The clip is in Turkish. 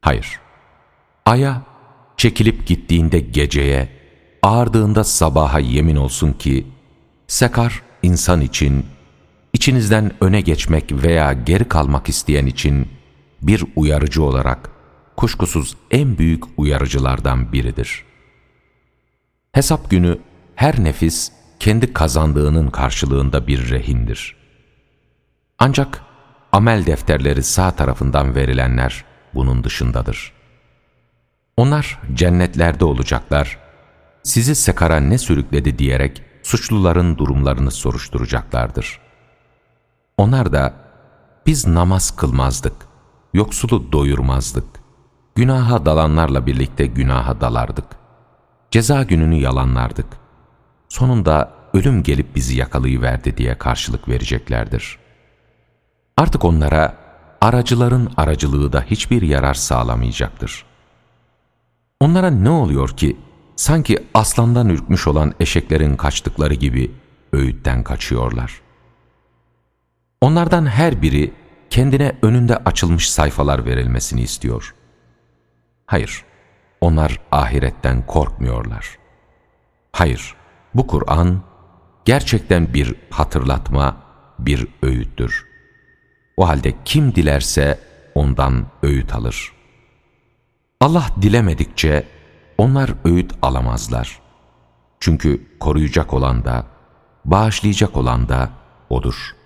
Hayır. Aya çekilip gittiğinde geceye, ağardığında sabaha yemin olsun ki, Sekar insan için, içinizden öne geçmek veya geri kalmak isteyen için bir uyarıcı olarak kuşkusuz en büyük uyarıcılardan biridir. Hesap günü her nefis kendi kazandığının karşılığında bir rehindir. Ancak amel defterleri sağ tarafından verilenler bunun dışındadır. Onlar cennetlerde olacaklar, sizi sekara ne sürükledi diyerek suçluların durumlarını soruşturacaklardır. Onlar da biz namaz kılmazdık, yoksulu doyurmazdık, günaha dalanlarla birlikte günaha dalardık, ceza gününü yalanlardık. Sonunda ölüm gelip bizi yakalayıverdi diye karşılık vereceklerdir. Artık onlara aracıların aracılığı da hiçbir yarar sağlamayacaktır. Onlara ne oluyor ki sanki aslandan ürkmüş olan eşeklerin kaçtıkları gibi öğütten kaçıyorlar. Onlardan her biri kendine önünde açılmış sayfalar verilmesini istiyor. Hayır, onlar ahiretten korkmuyorlar. Hayır, bu Kur'an gerçekten bir hatırlatma, bir öğüttür. O halde kim dilerse ondan öğüt alır. Allah dilemedikçe onlar öğüt alamazlar. Çünkü koruyacak olan da, bağışlayacak olan da O'dur.''